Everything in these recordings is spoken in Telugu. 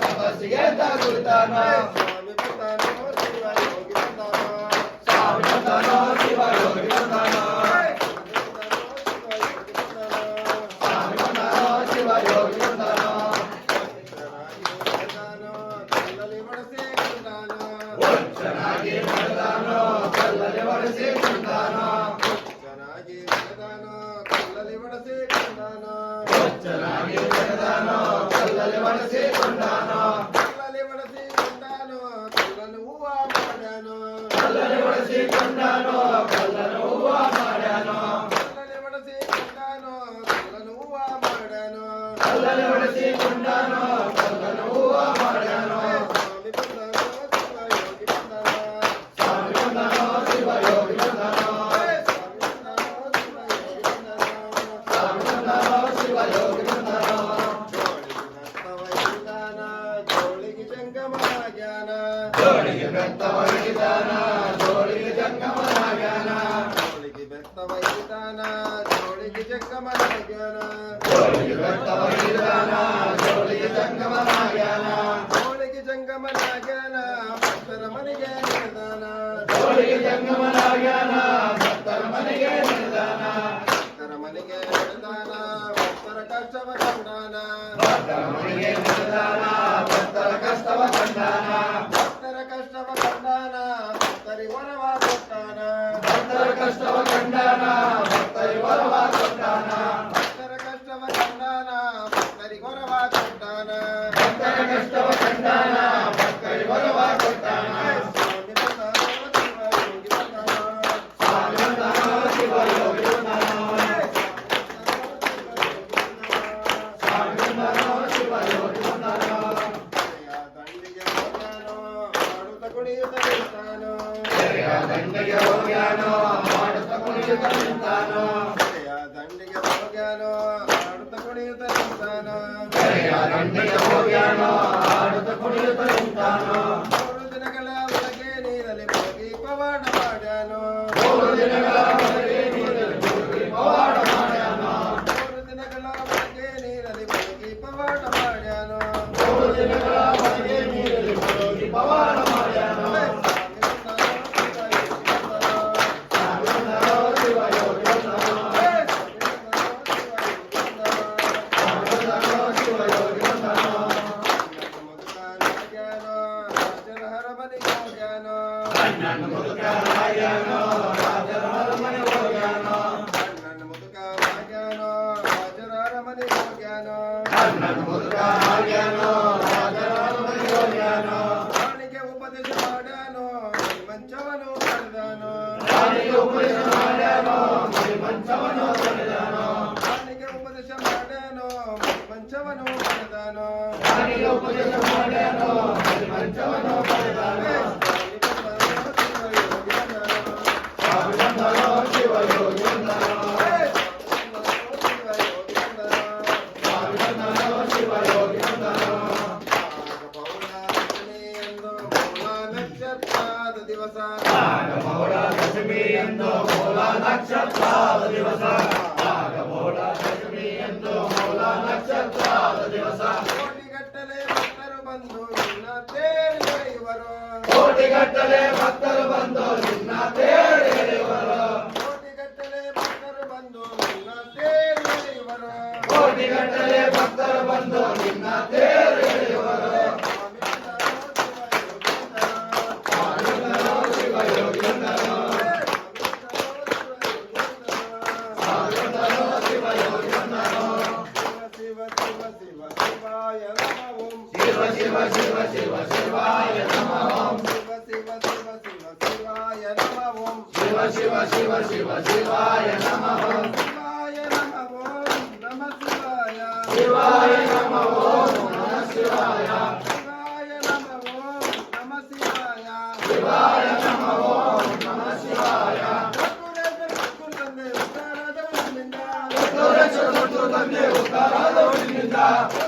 తమస్సిగే వడసి కుందానో కల్లను హువా మాడానో కల్లలి జోడికి పెద్ద వడిదాన జోడికి జంగమనాగాన జోడికి బెత్త వైతాన జోడికి చెక్కమనగాన జోడికి పెద్ద వడిదాన జోడికి జంగమనాగాన జోడికి చెంగమనగాన భక్తరమనిగే నిదాన జోడికి జంగమనాగాన భక్తర మనిగే నిదాన భక్తరమనిగే నిదాన భక్తర కష్టవ కండాన భక్తర మనిగే నిదాన ಕುಣಿಯುತ್ತಲಿದ್ದಾನೋ? ದಂಡಿಗೆ ಹೋಗ್ಯಾನೋ? ಮಾಡುತ್ತ ಕುಣಿಯುತ್ತಲಿದ್ದಾನೋ? ದಂಡಿಗೆ ಹೋಗ್ಯಾನೋ? ಮಾಡುತ್ತ ಕುಣಿಯುತ್ತಲಿದ್ದಾನೋ? ದಂಡಿಗೆ ಹೋಗ್ಯಾನೋ? ದಿನಗಳ ಪವಾಡ ಮಾಡ್ಯಾನೋ? ದಿನಗಳ ಪವಾಡ ಮೂರು ದಿನಗಳ ಒಳಗೆ ನೀರಲ್ಲಿ ಪವಾಡ ಮಾಡ್ಯಾನೋ? పంచవను తరదాను పంచవను తరదాను పంచవను తరదాను ಎಂದು ಮೂಲ ನಕ್ಷತ್ರದ ದಿವಸ ಆಗ ಮೌಳ ದಶಮಿ ಎಂದು ಮೂಲ ನಕ್ಷತ್ರದ ದಿವಸ ಕೋಟಿಗಟ್ಟಲೆ ಭಕ್ತರು ಬಂದು ನಿನ್ನ ತೇರು ಎಳೆಯುವರು ಕೋಟಿಗಟ್ಟಲೆ ಭಕ್ತರು ಬಂದು ನಿನ್ನ ತೇರು ಎಳೆಯುವರು ಕೋಟಿಗಟ್ಟಲೆ ಭಕ್ತರು ಬಂದು ನಿನ್ನ ತೇರು ಎಳೆಯುವರು ಕೋಟಿಗಟ್ಟಲೆ ಭಕ್ತರು ಬಂದು ನಿನ್ನ ತೇರು ನಮಃ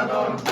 Salón.